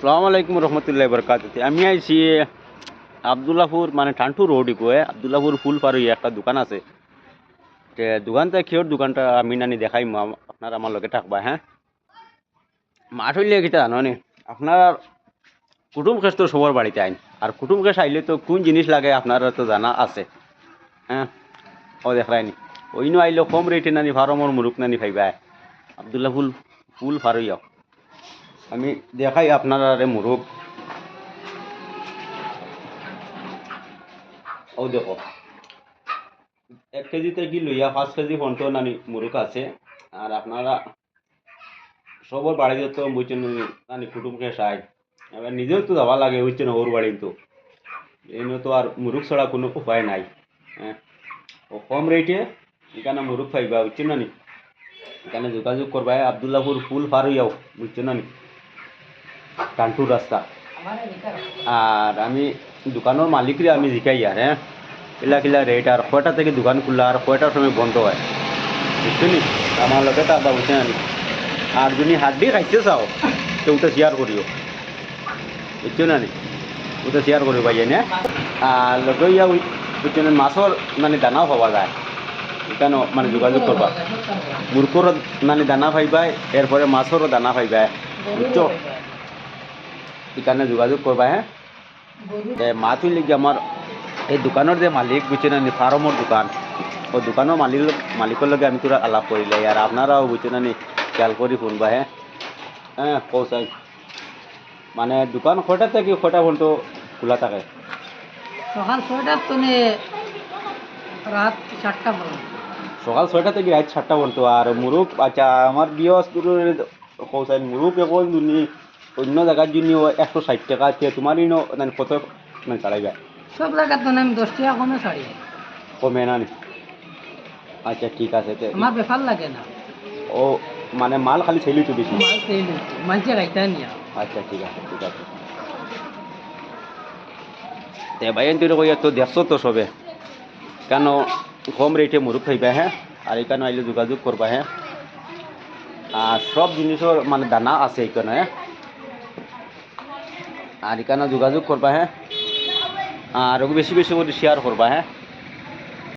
সালাম আলাইকুম রহমতুল্লাহ বরকাত আমি আইছি আবদুল্লাপুর মানে ঠান্টু রোড কয়ে আবদুল্লাপুর ফুল পারই একটা দোকান আছে। তে দোকানটা কিহর দোকানটা আমি নানি দেখাই আপনার আমার লগে থাকবা হ্যাঁ? মাঠ হইলে কিটা জানো নি আপনার কুটুম খেস তো সবার বাড়িতে আইন। আর কুটুম খেস আইলে তো কোন জিনিস লাগে আপনার তো জানা আছে। হ্যাঁ? ও দেখায়নি ওইনো আইলে কম রেটে নানি ফার্মর মুরুক নানি ভাইবা। আবদুল্লাহ ফুল ফুল ফারইয়াও আমি দেখাই আপনার আরে মুরগ ও দেখো। এক কেজিতে কি লইয়া পাঁচ কেজি পর্যন্ত নানি মুরগ আছে। আর আপনারা সবর বাড়িতে তো বুঝছেন নানি কুটুমকে সাই এবার নিজেও তো যাওয়া লাগে বুঝছেন ওর বাড়ি তো। এই তো আর মুরগ ছাড়া কোনো উপায় নাই। হ্যাঁ। কম রেটে এখানে মুরগ পাইবা, বুঝছেন নানি? এখানে যোগাযোগ করবা আবদুল্লাপুর ফুল পার হইয়াও, বুঝছেন নানি? কানপুর রাস্তা আর আমি দোকানের মালিকরে আমি জিকাই আর হ্যাঁ কিলা কিলা রেট আর কয়টা থেকে দোকান খোলা আর কয়টার সময় বন্ধ হয়। বুঝছ আমার লগে তো বুঝছে নি আর যদি হাড্ডি খাইতে চাও, তো ওটা শেয়ার করিও বুঝছ না ওটা শেয়ার করিও ভাই না আর লগে ইয়া বুঝছ না মাছর মানে দানাও পাওয়া যায়। এখানে মানে যোগাযোগ করবা মুরকুর মানে দানা পাইবাই এরপরে মাছরও দানা পাইবাই বুঝছ এখানে যোগাযোগ করবা হ্যাঁ? এ মাছ হইলে কি আমার। এই দোকানের যে মালিক বুঝছেন নি? ফার্মর দোকান। ও দোকানের মালিক মালিকের লগে আমি তোরা আলাপ করিলে আর আপনারাও বুঝছেন নি? খেয়াল করি শুনবা হ্যাঁ হ্যাঁ পৌঁছাই মানে দোকান কয়টা থেকে কয়টা পর্যন্ত খোলা থাকে। সকাল ছয়টার তনে রাত চারটা পর্যন্ত সকাল ছয়টা থেকে রাত সাতটা পর্যন্ত আর মুরুখ আচ্ছা আমার বিয়ে পৌঁছাই মুরুখ এখন দুনি অন্য জায়গার জন্য একশো ষাট টাকা আছে তোমার ইনো মানে কত মানে চালাইবা? সব জায়গার তনে আমি দশ টাকা কমে ছাড়ি কমে না আচ্ছা ঠিক আছে আমার বেফার লাগে না। ও মানে মাল খালি ছেলি তো বেশি মাল তেল মাঝে গাইতে নিয়া। আচ্ছা ঠিক আছে ঠিক আছে। তে ভাই তুই কই তো দেখছ তো সবে। কেন কম রেটে মুরুখ খাইবা হ্যাঁ? আর এখানে আইলে যোগাযোগ করবা হ্যাঁ? আর সব জিনিসের মানে দানা আছে এখানে হ্যাঁ? আর এখানে যোগাযোগ করবা হ্যাঁ আর বেশি বেশি করে শেয়ার করবা হ্যাঁ